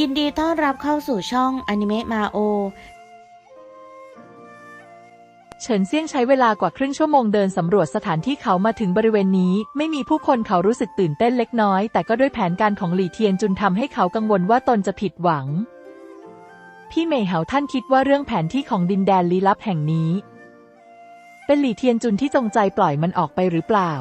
ยินดีต้อนรับเข้าสู่ช่องอนิเมะมาโอ เฉินเซี่ยงใช้เวลากว่าครึ่งชั่วโมงเดินสำรวจสถานที่เขามาถึงบริเวณนี้ ไม่มีผู้คนเขารู้สึกตื่นเต้นเล็กน้อย แต่ก็ด้วยแผนการของหลี่เทียนจุนทำให้เขากังวลว่าตนจะผิดหวัง พี่เมยเหาท่านคิดว่าเรื่องแผนที่ของดินแดนลี้ลับแห่งนี้ เป็นหลี่เทียนจุนที่จงใจปล่อยมันออกไปหรือเปล่า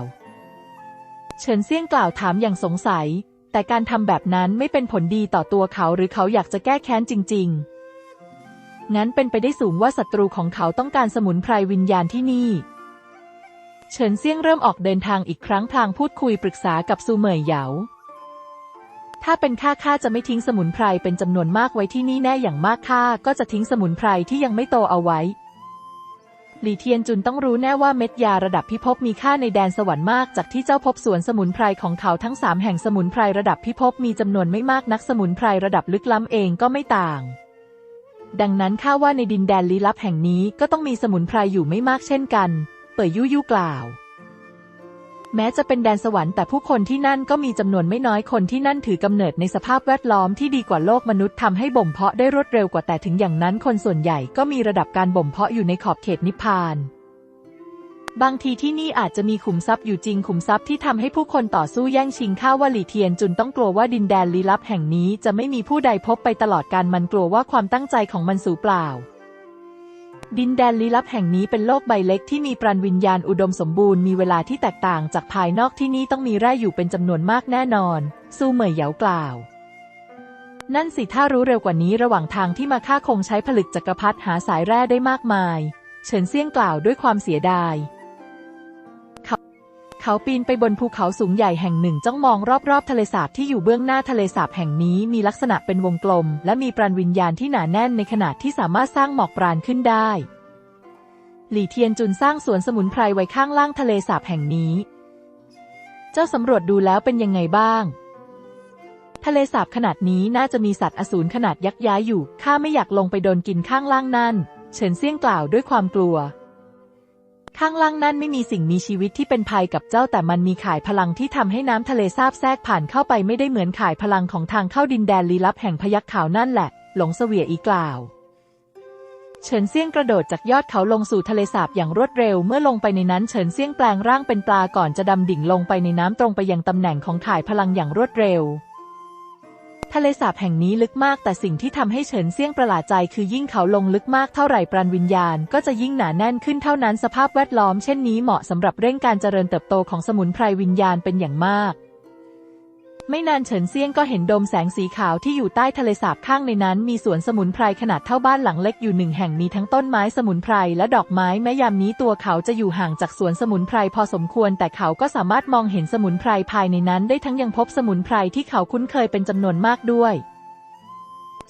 เฉินเซี่ยงกล่าวถามอย่างสงสัย แต่การทำแบบนั้นไม่เป็นผลดีต่อตัวเขาหรือเขาอยากจะแก้แค้นจริง ๆ งั้นเป็นไปได้สูงว่าศัตรูของเขาต้องการสมุนไพรวิญญาณที่นี่ เฉินเซี่ยงเริ่มออกเดินทางอีกครั้งพลางพูดคุยปรึกษากับซูเหมยเหยา ถ้าเป็นข้าข้าจะไม่ทิ้งสมุนไพรเป็นจำนวนมากไว้ที่นี่แน่อย่างมากข้าก็จะทิ้งสมุนไพรที่ยังไม่โตเอาไว้ หลี่เทียนจุนต้องรู้แน่ว่าเม็ดยาระดับพิภพมีค่าในแดนสวรรค์มาก จากที่เจ้าพบสวนสมุนไพรของเขาทั้งสามแห่งสมุนไพรระดับพิภพมีจำนวนไม่มากนักสมุนไพรระดับลึกล้ำเองก็ไม่ต่าง ดังนั้นข้าว่าในดินแดนลี้ลับแห่งนี้ก็ต้องมีสมุนไพรอยู่ไม่มากเช่นกัน เปิดยุยุกล่าว แม้จะเป็นแดนสวรรค์แต่ผู้คนที่นั่นก็มีจำนวนไม่น้อยคนที่นั่นถือกำเนิดในสภาพแวดล้อมที่ดีกว่าโลกมนุษย์ทำให้บ่มเพาะได้รวดเร็วกว่าแต่ถึงอย่างนั้นคนส่วนใหญ่ก็มีระดับการบ่มเพาะอยู่ในขอบเขตนิพพานบางทีที่นี่อาจจะมีขุมทรัพย์อยู่จริงขุมทรัพย์ที่ทำให้ผู้คนต่อสู้แย่งชิงข้าวว่าหลีเทียนจุนต้องกลัวว่าดินแดนลี้ลับแห่งนี้จะไม่มีผู้ใดพบไปตลอดการมันกลัวว่าความตั้งใจของมันสูญเปล่า ดินแดนลี้ลับแห่งนี้เป็นโลกใบเล็กที่มีปราณวิญญาณอุดมสมบูรณ์มีเวลาที่แตกต่างจากภายนอกที่นี่ต้องมีแร่อยู่เป็นจำนวนมากแน่นอน ซูเหมยเหยากล่าว นั่นสิถ้ารู้เร็วกว่านี้ระหว่างทางที่มาค่าคงใช้ผลึกจักรพรรดิหาสายแร่ได้มากมาย เฉินเซี่ยงกล่าวด้วยความเสียดาย เขาปีนไปบนภูเขาสูงใหญ่แห่งหนึ่งจ้องมองรอบๆทะเลสาบที่อยู่เบื้องหน้าทะเลสาบแห่งนี้มีลักษณะเป็นวงกลม และมีปราณวิญญาณที่หนาแน่นในขนาดที่สามารถสร้างหมอกปราณขึ้นได้ หลี่เทียนจุนสร้างสวนสมุนไพรไว้ข้างล่างทะเลสาบแห่งนี้ เจ้าสำรวจดูแล้วเป็นยังไงบ้าง ทะเลสาบขนาดนี้น่าจะมีสัตว์อสูรขนาดยักษ์ย้ายอยู่ข้าไม่อยากลงไปโดนกินข้างล่างนั่น เฉินเซี่ยงกล่าวด้วยความกลัว ข้างล่างนั่นไม่มีสิ่งมีชีวิตที่เป็นภัยกับเจ้าแต่มันมีข่ายพลังที่ทำให้น้ำทะเลซาบแทรกผ่านเข้าไปไม่ได้เหมือนข่ายพลังของทางเข้าดินแดนลี้ลับแห่งพยัคฆ์ขาวนั่นแหละ หลงเสวียอีกล่าว เฉินเซี่ยงกระโดดจากยอดเขาลงสู่ทะเลสาบอย่างรวดเร็ว เมื่อลงไปในนั้นเฉินเซี่ยงแปลงร่างเป็นปลาก่อนจะดำดิ่งลงไปในน้ำตรงไปยังตำแหน่งของข่ายพลังอย่างรวดเร็ว ทะเลสาบแห่งนี้ลึกมากแต่สิ่งที่ทำให้เฉินเซี่ยงประหลาดใจคือยิ่งเขาลงลึกมากเท่าไหร่ปราณวิญญาณ ก็จะยิ่งหนาแน่นขึ้นเท่านั้นสภาพแวดล้อมเช่นนี้เหมาะสำหรับเร่งการเจริญเติบโตของสมุนไพรวิญญาณเป็นอย่างมาก ไม่นานเฉินเซียงก็เห็นโดมแสงสีขาวที่อยู่ใต้ทะเลสาบข้างในนั้น มีสวนสมุนไพรขนาดเท่าบ้านหลังเล็กอยู่หนึ่งแห่งมีทั้งต้นไม้สมุนไพรและดอกไม้แม้ยามนี้ตัวเขาจะอยู่ห่างจากสวนสมุนไพรพอสมควร แต่เขาก็สามารถมองเห็นสมุนไพรภายในนั้น ได้ทั้งยังพบสมุนไพรที่เขาคุ้นเคยเป็นจำนวนมากด้วย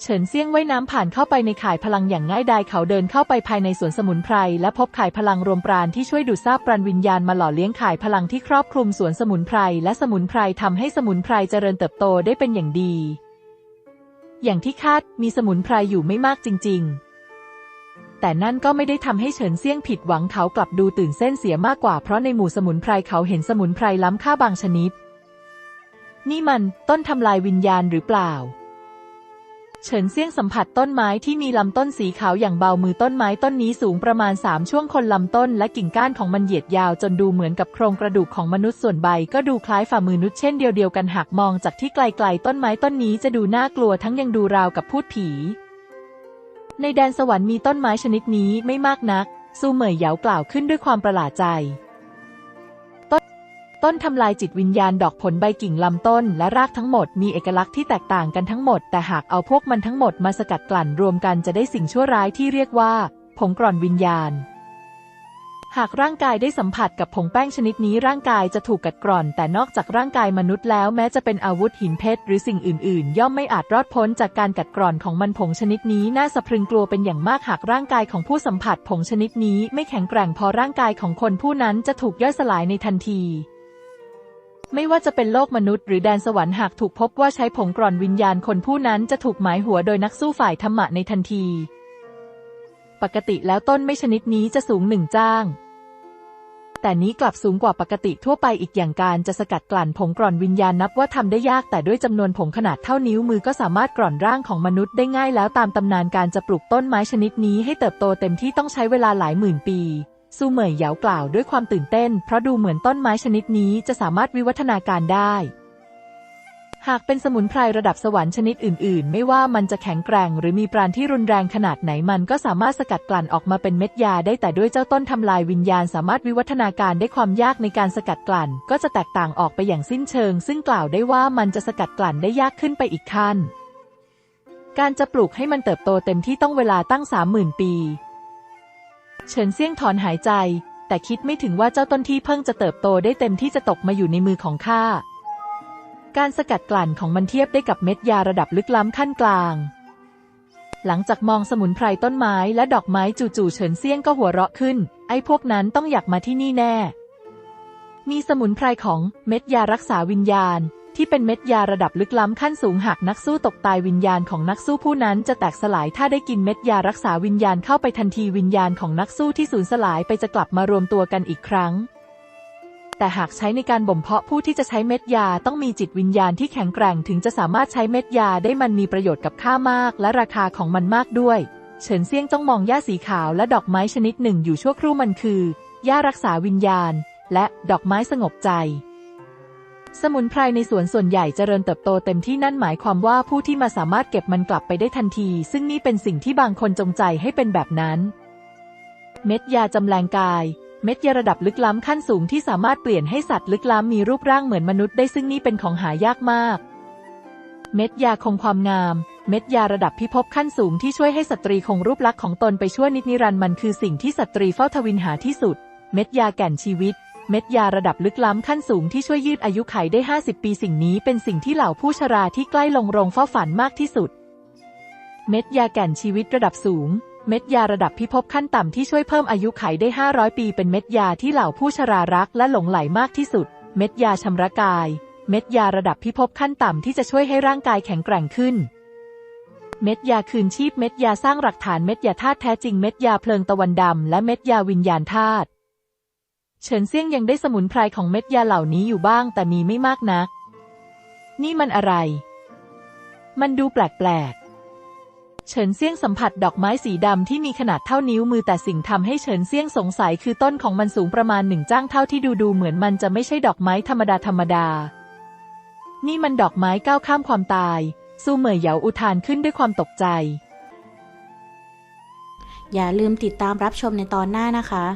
เฉินเซี่ยงว่ายน้ำผ่านเข้าไปในข่ายพลังอย่างง่ายดายเขาเดินเข้าไปภายในสวนสมุนไพรและพบข่ายพลังรวมปราณที่ช่วยดูดซาบปราณวิญญาณมาหล่อเลี้ยงข่ายพลังที่ครอบคลุมสวนสมุนไพรและสมุนไพรทำให้สมุนไพรเจริญเติบโตได้เป็นอย่างดี อย่างที่คาดมีสมุนไพรอยู่ไม่มากจริง ๆ แต่นั่นก็ไม่ได้ทำให้เฉินเซี่ยงผิดหวังเขากลับดูตื่นเส้นเสียมากกว่าเพราะในหมู่สมุนไพรเขาเห็นสมุนไพรล้ำค่าบางชนิด นี่มันต้นทำลายวิญญาณหรือเปล่า เฉินเซี่ยงสัมผัสต้นไม้ที่มีลำต้นสีขาวอย่างเบามือต้นไม้ต้นนี้สูงประมาณสามช่วงคนลำต้นและกิ่งก้านของมันเหยียดยาวจนดูเหมือนกับโครงกระดูกของมนุษย์ส่วนใบก็ดูคล้ายฝ่ามือนุษย์เช่นเดียวเดียวกันหากมองจากที่ไกลๆต้นไม้ต้นนี้จะดูน่ากลัวทั้งยังดูราวกับพูดผี ในแดนสวรรค์มีต้นไม้ชนิดนี้ไม่มากนักซูเหมยเหยากล่าวขึ้นด้วยความประหลาดใจ ต้นทำลายจิตวิญญาณดอกผลใบกิ่งลำต้นและรากทั้งหมดมีเอกลักษณ์ที่แตกต่างกันทั้งหมด แต่หากเอาพวกมันทั้งหมดมาสกัดกลั่นรวมกันจะได้สิ่งชั่วร้ายที่เรียกว่า ผงกร่อนวิญญาณ หากร่างกายได้สัมผัสกับผงแป้งชนิดนี้ร่างกายจะถูกกัดกร่อน แต่นอกจากร่างกายมนุษย์แล้วแม้จะเป็นอาวุธหินเพชรหรือสิ่งอื่น ๆ ย่อมไม่อาจรอดพ้นจากการกัดกร่อนของมันผงชนิดนี้น่าสะพรึงกลัวเป็นอย่างมากหากร่างกายของผู้สัมผัสผงชนิดนี้ ไม่แข็งแกร่งพอร่างกายของคนผู้นั้นจะถูกย่อยสลายในทันที ไม่ว่าจะเป็นโลกมนุษย์หรือแดนสวรรค์หากถูกพบว่าใช้ผงกร่อนวิญญาณคนผู้นั้นจะถูกหมายหัวโดยนักสู้ฝ่ายธรรมะในทันที ปกติแล้วต้นไม่ชนิดนี้จะสูงหนึ่งจ้าง แต่นี้กลับสูงกว่าปกติทั่วไปอีกอย่างการจะสกัดกลั่นผงกร่อนวิญญาณนับว่าทำได้ยากแต่ด้วยจำนวนผงขนาดเท่านิ้วมือก็สามารถกร่อนร่างของมนุษย์ได้ง่ายแล้วตามตำนานการจะปลูกต้นไม้ชนิดนี้ให้เติบโตเต็มที่ต้องใช้เวลาหลายหมื่นปี ซูเหมยเหยาวกล่าวด้วยความตื่นเต้น เพราะดูเหมือนต้นไม้ชนิดนี้จะสามารถวิวัฒนาการได้ หากเป็นสมุนไพรระดับสวรรค์ชนิดอื่น ๆ ไม่ว่ามันจะแข็งแกร่ง หรือมีปราณที่รุนแรงขนาดไหนมันก็สามารถสกัดกลั่นออกมาเป็นเม็ดยาได้แต่ด้วยเจ้าต้นทำลายวิญญาณสามารถวิวัฒนาการได้ความยากในการสกัดกลั่น ก็จะแตกต่างออกไปอย่างสิ้นเชิง ซึ่งกล่าวได้ว่ามันจะสกัดกลั่นได้ยากขึ้นไปอีกขั้นการจะปลูกให้มันเติบโตเต็มที่ต้องเวลาตั้งสามหมื่นปี เฉินเซี่ยงถอนหายใจ แต่คิดไม่ถึงว่าเจ้าต้นที่เพิ่งจะเติบโตได้เต็มที่จะตกมาอยู่ในมือของข้า การสกัดกลั่นของมันเทียบได้กับเม็ดยาระดับลึกล้ำขั้นกลาง หลังจากมองสมุนไพรต้นไม้และดอกไม้จู่ๆเฉินเซี่ยงก็หัวเราะขึ้น ไอ้พวกนั้นต้องอยากมาที่นี่แน่ มีสมุนไพรของเม็ดยารักษาวิญญาณ ที่เป็นเม็ดยาระดับลึกล้ำขั้นสูงหากนักสู้ตกตายวิญญาณของนักสู้ผู้นั้นจะแตกสลายถ้าได้กินเม็ดยารักษาวิญญาณเข้าไปทันทีวิญญาณของนักสู้ที่สูญสลายไปจะกลับมารวมตัวกันอีกครั้ง แต่หากใช้ในการบ่มเพาะผู้ที่จะใช้เม็ดยาต้องมีจิตวิญญาณที่แข็งแกร่งถึงจะสามารถใช้เม็ดยาได้มันมีประโยชน์กับข้ามาก และราคาของมันมากด้วย เฉินเซียงจ้องมองหญ้าสีขาวและดอกไม้ชนิดหนึ่งอยู่ชั่วครู่มันคือหญ้ารักษาวิญญาณ และดอกไม้สงบใจ สมุนไพรในสวนส่วนใหญ่เจริญเติบโตเต็มที่นั่นหมายความว่าผู้ที่มาสามารถเก็บมันกลับไปได้ทันที ซึ่งนี่เป็นสิ่งที่บางคนจงใจให้เป็นแบบนั้น เม็ดยาจำแรงกาย เม็ดยาระดับลึกล้ำขั้นสูงที่สามารถเปลี่ยนให้สัตว์ลึกล้ำมีรูปร่างเหมือนมนุษย์ได้ซึ่งนี่เป็นของหายากมาก เม็ดยาคงความงาม เม็ดยาระดับพิภพขั้นสูงที่ช่วยให้สตรีคงรูปลักษณ์ของตนไปชั่วนิจนิรันดร์มันคือสิ่งที่สตรีเฝ้าทวินหาที่สุด เม็ดยาแก่นชีวิต เม็ดยาระดับลึกล้ำขั้นสูงที่ช่วยยืดอายุไขได้ 50 ปีสิ่งนี้เป็นสิ่งที่เหล่าผู้ชราที่ใกล้ลงโรงเฝ้าฝันมากที่สุด เม็ดยาแก่นชีวิตระดับสูง เม็ดยาระดับพิภพขั้นต่ำที่ช่วยเพิ่มอายุไขได้ 500 ปีเป็นเม็ดยาที่เหล่าผู้ชรารักและหลงไหลมากที่สุด เม็ดยาชำระกาย เม็ดยาระดับพิภพขั้นต่ำที่จะช่วยให้ร่างกายแข็งแกร่งขึ้นเม็ดยาคืนชีพเม็ดยาสร้างหลักฐานเม็ดยาธาตุแท้จริงเม็ดยาเพลิงตะวันดำและเม็ดยาวิญญาณธาตุ เฉินเซี่ยงยังได้สมุนไพรของเม็ดยาเหล่านี้อยู่บ้างแต่มีไม่มากนัก นี่มันอะไร มันดูแปลกๆ เฉินเซี่ยงสัมผัสดอกไม้สีดำที่มีขนาดเท่านิ้วมือแต่สิ่งทำให้เฉินเซี่ยงสงสัยคือต้นของมันสูงประมาณหนึ่งจ้างเท่าที่ดูดูเหมือนมันจะไม่ใช่ดอกไม้ธรรมดาธรรมดา นี่มันดอกไม้ก้าวข้ามความตายสู้เหมยเหยาอุทานขึ้นด้วยความตกใจ อย่าลืมติดตามรับชมในตอนหน้านะคะ